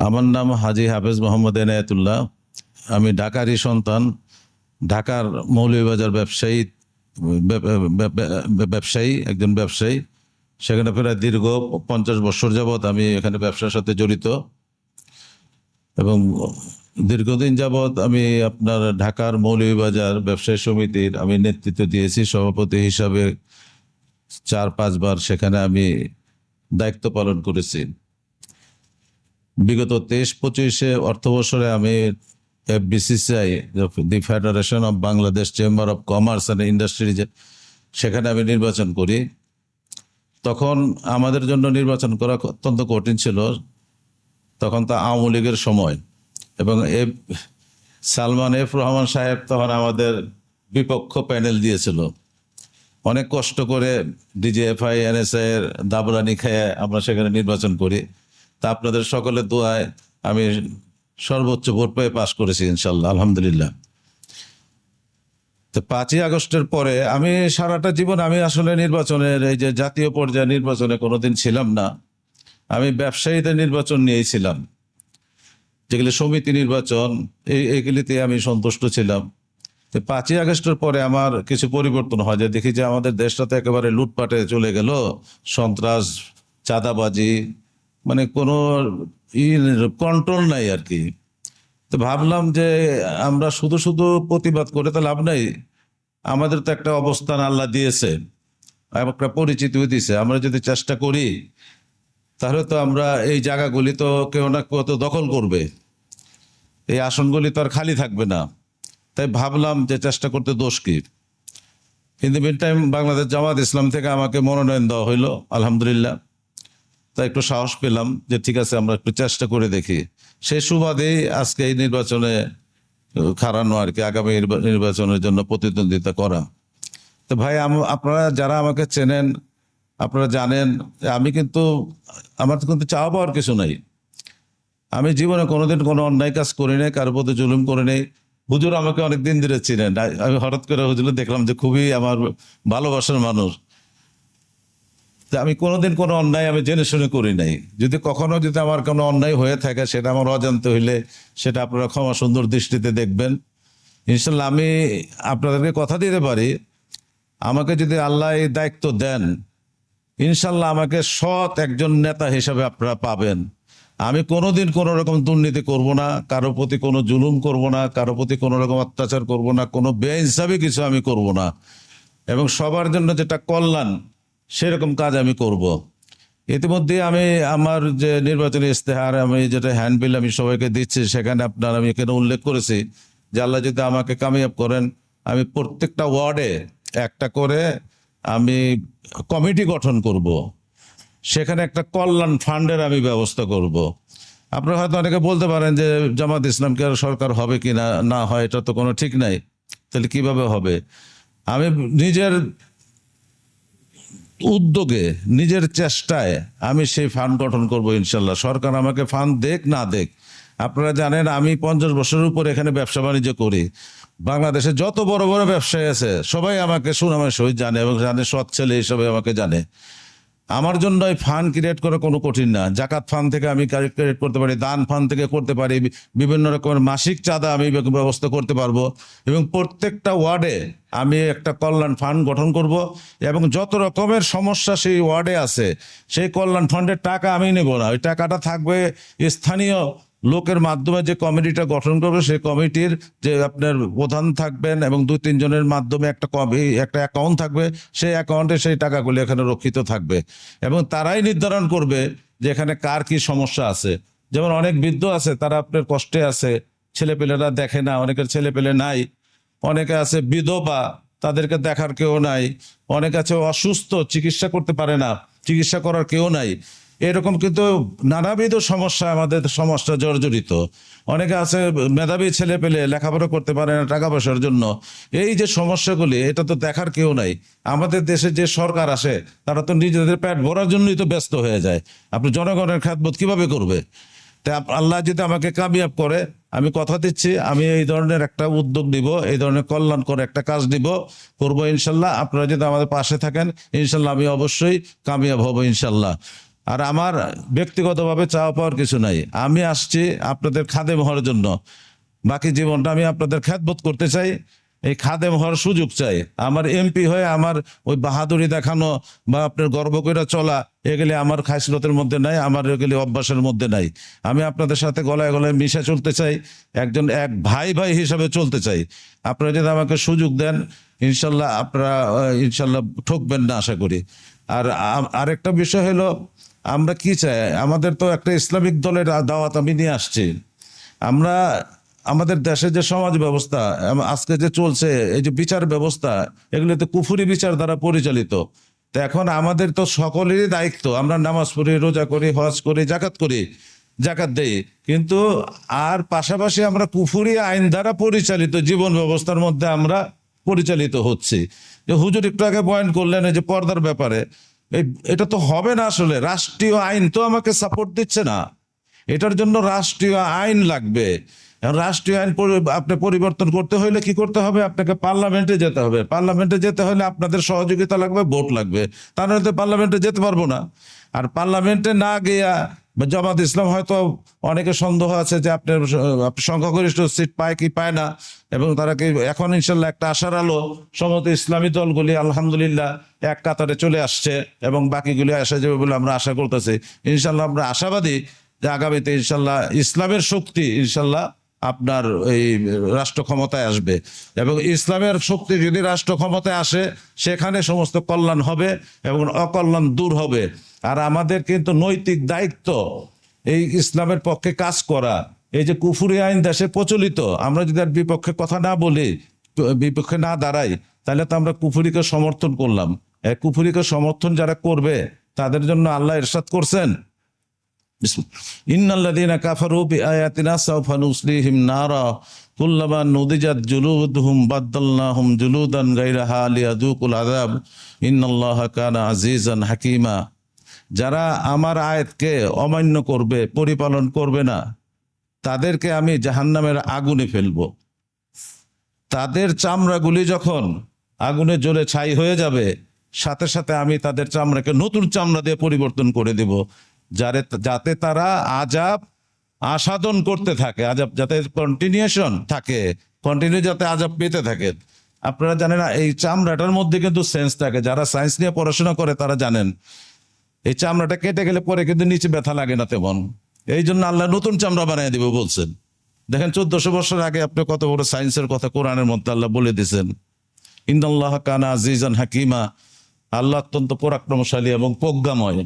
আমার নাম হাজি হাফেজ মোহাম্মদ এনায়তুল্লাহ। আমি ঢাকারই সন্তান। ঢাকার মৌলভীবাজার ব্যবসায়ী ব্য- ব্য- ব্য- ব্যবসায়ী, একজন ব্যবসায়ী। সেখানে প্রায় দীর্ঘ পঞ্চাশ বছর যাবৎ আমি এখানে ব্যবসার সাথে জড়িত। এবং দীর্ঘদিন যাবৎ আমি আপনার ঢাকার মৌলভীবাজার ব্যবসায়ী সমিতির আমি নেতৃত্ব দিয়েছি। সভাপতি হিসাবে চার পাঁচবার সেখানে আমি দায়িত্ব পালন করেছি। বিগত তেইশ পঁচিশে অর্থ বছরে আমি BCCI the federation of Bangladesh chamber of commerce and industry সেখানে আমি নির্বাচন করি। তখন আমাদের জন্য নির্বাচন করা অত্যন্ত কঠিন ছিল। তখন তো আওয়ামী লীগের সময়। এবং এ সালমান এফ রহমান সাহেব তখন আমাদের বিপক্ষ প্যানেল দিয়েছিল। অনেক কষ্ট করে ডিজিএফআই এনএসআই এর দাবরানি খেয়ে আমরা সেখানে নির্বাচন করি। তা আপনাদের সকলের দোয়ায় আমি সর্বোচ্চ ভোট পেয়ে পাশ করেছি, ইনশাল্লাহ, আলহামদুলিল্লাহ। তো পাঁচই আগস্টের পরে আমি সারাটা জীবন আমি আসলে নির্বাচনের এই যে জাতীয় পর্যায়ে নির্বাচনে কোনোদিন ছিলাম না। আমি ব্যবসায়ীদের নির্বাচন নিয়েই ছিলাম। যেগুলি সমিতি নির্বাচন, এই এইগুলিতে আমি সন্তুষ্ট ছিলাম। তো পাঁচই আগস্টের পরে আমার কিছু পরিবর্তন হয়, যে দেখি যে আমাদের দেশটা তো একেবারে লুটপাটে চলে গেল। সন্ত্রাস, চাঁদাবাজি মানে কোনো কন্ট্রোল নাই আর কি। তো ভাবলাম যে আমরা শুধু শুধু প্রতিবাদ করে তো লাভ নাই। আমাদের তো একটা অবস্থান আল্লাহ দিয়েছে, একটা পরিচিতিও দিয়েছে। আমরা যদি চেষ্টা করি, তাহলে তো আমরা এই জায়গাগুলি তো কেউ না কেউ তো দখল করবে। এই আসনগুলি তো আর খালি থাকবে না। তাই ভাবলাম যে চেষ্টা করতে দোষ কি? দি মিন টাইম বাংলাদেশ জামাত ইসলাম থেকে আমাকে মনোনয়ন দেওয়া হইল, আলহামদুলিল্লাহ। তাই একটু সাহস পেলাম যে ঠিক আছে, আমরা একটু চেষ্টা করে দেখি। সেই সুবাদেই আজকে এই নির্বাচনে খারানো আর কি, আগামী নির্বাচনের জন্য প্রতিদ্বন্দ্বিতা করা। তো ভাই আপনারা যারা আমাকে চেনেন, আপনারা জানেন, আমি কিন্তু, আমার তো কিন্তু চাওয়া পাওয়ার কিছু নাই। আমি জীবনে কোনোদিন কোনো অন্যায় কাজ করি নাই, কারোর প্রতি জুলুম করে নেই। হুজুর আমাকে অনেক দিন ধরে চিনেন। আমি হঠাৎ করে হুজুর দেখলাম যে খুবই আমার ভালোবাসার মানুষ। তা আমি কোনোদিন কোনো অন্যায় আমি জেনে শুনে করি নাই। যদি কখনো যদি আমার কোনো অন্যায় হয়ে থাকে, সেটা আমার অজান্ত হইলে সেটা আপনারা ক্ষমা সুন্দর দৃষ্টিতে দেখবেন। ইনশাল্লাহ আমি আপনাদেরকে কথা দিতে পারি। আমাকে যদি আল্লাহ এই দায়িত্ব দেন, ইনশাল্লাহ আমাকে সৎ একজন নেতা হিসাবে আপনারা পাবেন। আমি কোনোদিন কোনো রকম দুর্নীতি করব না, কারও প্রতি কোনো জুলুম করব না, কারও প্রতি কোনো রকম অত্যাচার করব না, কোনো বেহিসাবে কিছু আমি করব না। এবং সবার জন্য যেটা কল্যাণ সেরকম কাজ আমি করব। ইতিমধ্যে আমি আমার যে নির্বাচনী ইস্তেহার আমি যেটা হ্যান্ডবিল আমি সবাইকে দিচ্ছি, সেখানে আপনার আমি এখানে উল্লেখ করেছি যে আল্লাহ যদি আমাকে কামিয়াব করেন, আমি প্রত্যেকটা ওয়ার্ডে একটা করে আমি কমিটি গঠন করব। সেখানে একটা কল্যাণ ফান্ডের আমি ব্যবস্থা করব। আপনারা হয়তো অনেকে বলতে পারেন যে জামাত ইসলামকে আর সরকার হবে কি না না হয়, এটা তো কোনো ঠিক নাই তাহলে কীভাবে হবে আমি নিজের উদ্যোগে, নিজের চেষ্টায় আমি সেই ফান্ড গঠন করব ইনশাল্লাহ। সরকার আমাকে ফান্ড দেখ না দেখ আপনারা জানেন আমি পঞ্চাশ বছরের উপর এখানে ব্যবসা বাণিজ্য করি। বাংলাদেশে যত বড় বড় ব্যবসায়ী আছে, সবাই আমাকে সুনামের সহিত জানে এবং জানে, সৎ ছেলে হিসাবে আমাকে জানে। আমার জন্য ফান্ড ক্রিয়েট করা কোনো কঠিন না। জাকাত ফান্ড থেকে আমি ক্রিয়েট করতে পারি, দান ফান্ড থেকে করতে পারি, বিভিন্ন রকমের মাসিক চাঁদা আমি ব্যবস্থা করতে পারব এবং প্রত্যেকটা ওয়ার্ডে আমি একটা কল্যাণ ফান্ড গঠন করব এবং যত রকমের সমস্যা সেই ওয়ার্ডে আছে, সেই কল্যাণ ফান্ডের টাকা আমি নেব না। ওই টাকাটা থাকবে স্থানীয় লোকের মাধ্যমে যে কমিটিটা গঠন করবে, সেই কমিটির যে আপনার প্রধান থাকবেন এবং দুই তিনজনের মাধ্যমে একটা একটা অ্যাকাউন্ট থাকবে, সেই অ্যাকাউন্টে সেই টাকাগুলি এখানে রক্ষিত থাকবে। এবং তারাই নির্ধারণ করবে যে এখানে কার কি সমস্যা আছে। যেমন অনেক বৃদ্ধ আছে, তারা আপনার কষ্টে আছে, ছেলেপেলেরা দেখে না, অনেকের ছেলেপেলে নাই, অনেকে আছে বিধবা, তাদেরকে দেখার কেউ নাই, অনেকে আছে অসুস্থ, চিকিৎসা করতে পারে না, চিকিৎসা করার কেউ নাই। এরকম কিন্তু নানাবিধ সমস্যা আমাদের সমস্যা জর্জরিত। অনেকে আছে মেধাবী ছেলে পেলে লেখাপড়া করতে পারে না টাকা পয়সার জন্য। এই যে সমস্যাগুলি, এটা তো দেখার কেউ নাই। আমাদের দেশে যে সরকার আসে, তারা তো নিজেদের প্যাট ভরার জন্যই তো ব্যস্ত হয়ে যায়। আপনি জনগণের খ্যাতবোধ কীভাবে করবে? তা আল্লাহ যদি আমাকে কামিয়াব করে, আমি কথা দিচ্ছি, আমি এই ধরনের একটা উদ্যোগ নিব, এই ধরনের কল্যাণ করে একটা কাজ নিব, করব ইনশাল্লাহ। আপনারা যদি আমাদের পাশে থাকেন, ইনশাল্লাহ আমি অবশ্যই কামিয়াব হব ইনশাল্লাহ। আর আমার ব্যক্তিগতভাবে চাওয়া পাওয়ার কিছু নাই। আমি আসছি আপনাদের খাদে হওয়ার জন্য। বাকি জীবনটা আমি আপনাদের খ্যাতবোধ করতে চাই। এই খাদেম হওয়ার সুযোগ চাই। আমার এমপি হয়ে আমার ওই বাহাদুরি দেখানো বা আপনার গর্ব করে চলা, এগুলি আমার খাসলতের মধ্যে নাই, আমার এগুলি অভ্যাসের মধ্যে নাই। আমি আপনাদের সাথে গলায় গলায় মিশে চলতে চাই, একজন এক ভাই ভাই হিসাবে চলতে চাই। আপনারা যদি আমাকে সুযোগ দেন, ইনশাল্লাহ আপনারা ইনশাল্লাহ ঠকবেন না আশা করি। আর আরেকটা বিষয় হলো আমরা কি চাই? আমাদের তো একটা ইসলামিক দলের দাওয়াত আমি নিয়ে আসছি। আমরা, আমাদের দেশে যে সমাজ ব্যবস্থা আজকে যে চলছে, এই যে বিচার ব্যবস্থা এগুলো তো কুফুরি বিচার দ্বারা পরিচালিত। তো এখন আমাদের তো সকলেরই দায়িত্ব। আমরা নামাজ পড়ি, রোজা করি, হজ করি জাকাত করি জাকাত দেই। কিন্তু আর পাশাপাশি আমরা কুফুরি আইন দ্বারা পরিচালিত জীবন ব্যবস্থার মধ্যে আমরা পরিচালিত হচ্ছি। যে হুজুর একটু আগে পয়েন্ট করলেন যে পর্দার ব্যাপারে। এটা তো হবে না আসলে। রাষ্ট্রীয় আইন তো আমাকে সাপোর্ট দিচ্ছে না। এটার জন্য রাষ্ট্রীয় আইন লাগবে। রাষ্ট্রীয় আইন আপনি পরিবর্তন করতে হলে কি করতে হবে? আপনাকে পার্লামেন্টে যেতে হবে। পার্লামেন্টে যেতে হলে আপনাদের সহযোগিতা লাগবে, ভোট লাগবে। তা নাহলে তো পার্লামেন্টে যেতে পারব না। আর পার্লামেন্টে না গিয়া জামাত ইসলাম হয়তো অনেকে সন্দেহ আছে যে আপনার সংখ্যাগরিষ্ঠ সিট পায় কি পায় না, এবং তারা কি এখন ইনশাল্লাহ একটা আশার আলো সমস্ত ইসলামী দলগুলি আলহামদুলিল্লাহ এক কাতারে চলে আসছে এবং বাকিগুলি আসা যাবে বলে আমরা আশা করতেছি। ইনশাল্লাহ আমরা আশাবাদী যে আগামীতে ইনশাল্লাহ ইসলামের শক্তি ইনশাল্লাহ আপনার এই রাষ্ট্র ক্ষমতায় আসবে। এবং ইসলামের শক্তি যদি রাষ্ট্র ক্ষমতায় আসে, সেখানে সমস্ত কল্যাণ হবে এবং অকল্যাণ দূর হবে। আর আমাদের কিন্তু নৈতিক দায়িত্ব এই ইসলামের পক্ষে কাজ করা। এই যে কুফুরি আইন দেশে প্রচলিত, আমরা যদি আর বিপক্ষে কথা না বলি, বিপক্ষে না দাঁড়াই, তাহলে তো আমরা কুফুরিকে সমর্থন করলাম। কুফুরিকে সমর্থন যারা করবে, তাদের জন্য আল্লাহ ইরশাদ করছেন। ইন্নাল্লাযীনা কাফারু বিআয়াতিনা সাওফা নুসলিহিম নারা। কুল্লামা নুদিজাত জুলুদুহুম বাদদালনাহুম জুলুদান গায়রাহা লিয়াযুকুল আযাব। ইন্নাল্লাহা কানা আজিজান হাকীমা। যারা আমার আয়াতকে অমান্য করবে, পরিপালন করবে না, তাদেরকে আমি জাহান্নামের আগুনে ফেলব। তাদের চামড়াগুলি যখন আগুনে জ্বলে ছাই হয়ে যাবে, সাথে সাথে আমি তাদের চামড়াকে নতুন চামড়া দিয়ে পরিবর্তন করে দেব। যারে যাতে তারা আজাব আসাদন করতে থাকে, আজাব যাতে কন্টিনিউশন থাকে কন্টিনিউ যাতে আজাব পেতে থাকে। আপনারা জানেন এই চামড়াটার মধ্যে কিন্তু সেন্স থাকে। যারা সায়েন্স নিয়ে পড়াশোনা করে, তারা জানেন, এই চামড়াটা কেটে গেলে পরে কিন্তু নিচে ব্যথা লাগে না তেমন। এই জন্য আল্লাহ নতুন চামড়া বানিয়ে দিবে বলছেন। দেখেন, চোদ্দশো বছর আগে আপনি কত বড় সায়েন্সের কথা কোরআনের মধ্যে আল্লাহ বলে দিয়েছেন। ইন্দাল্লাহ কানা আজিজান হাকিমা, আল্লাহ অত্যন্ত পরাক্রমশালী এবং প্রজ্ঞাময়।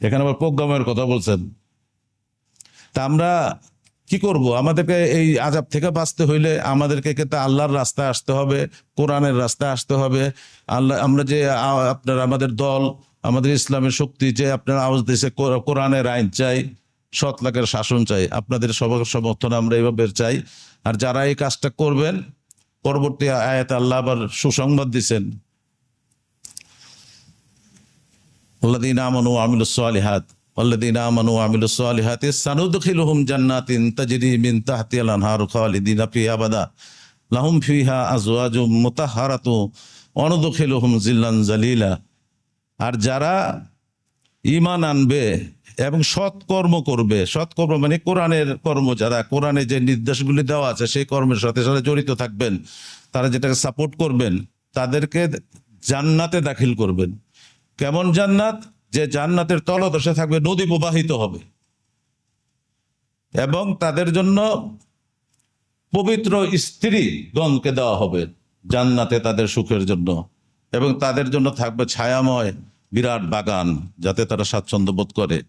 এখানে আবার প্রজ্ঞাময়ের কথা বলছেন। তা আমরা কি করব? আমাদেরকে এই আজাব থেকে বাঁচতে হইলে আমাদেরকে কিন্তু আল্লাহর রাস্তায় আসতে হবে, কোরআনের রাস্তায় আসতে হবে। আল্লাহ, আমরা যে আপনার আমাদের দল, আমাদের ইসলামের শক্তি, যে আপনার আওয়াজ দিয়েছে কোরআনের আইন চাই, সৎ লাখের শাসন চাই, আপনাদের সবার সমর্থন আমরা এইভাবে চাই। আর যারা এই কাজটা করবেন, পরবর্তী আয়াত আল্লাহ আবার সুসংবাদ দিছেন। আল্লাদিন আমানু আমিলুসালিহাত আল্লাদিন আমানু আমিলুসালিহাত সানুদখিলুহুম জান্নাতিন তাজরি মিন তাহতিয়াল আনহারু খালিদিন ফিহা আবাদা লাহুম ফিহা আজওয়াজু মুতাহহারাতু অনুদখিলুহুম জিল্লান জালিলা আর যারা ইমান আনবে এবং সৎকর্ম করবে, সৎকর্ম মানে কোরআনের কর্ম, যারা কোরআনে যে নির্দেশগুলি দেওয়া আছে, সেই কর্মের সাথে সাথে জড়িত থাকবেন, তারা যেটাকে সাপোর্ট করবেন, তাদেরকে জান্নাতে দাখিল করবেন। কেমন জান্নাত? যে জান্নাতের তলদশে থাকবে, নদী প্রবাহিত হবে। এবং তাদের জন্য পবিত্র স্ত্রী গণকে দেওয়া হবে জান্নাতে তাদের সুখের জন্য। এবং তাদের জন্য থাকবে ছায়াময় বিরাট বাগান, যাতে তারা স্বাচ্ছন্দ্য বোধ করে।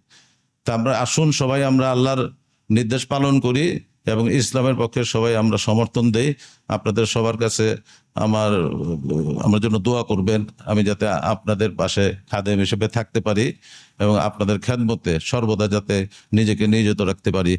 তা আমরা আসুন সবাই আমরা আল্লাহর নির্দেশ পালন করি। এবং ইসলামের পক্ষে সবাই আমরা সমর্থন দেই। আপনাদের সবার কাছে আমার আমার জন্য দোয়া করবেন। আমি যাতে আপনাদের পাশে খাদেম হিসেবে থাকতে পারি এবং আপনাদের খেদমতে সর্বদা যাতে নিজেকে নিয়োজিত রাখতে পারি।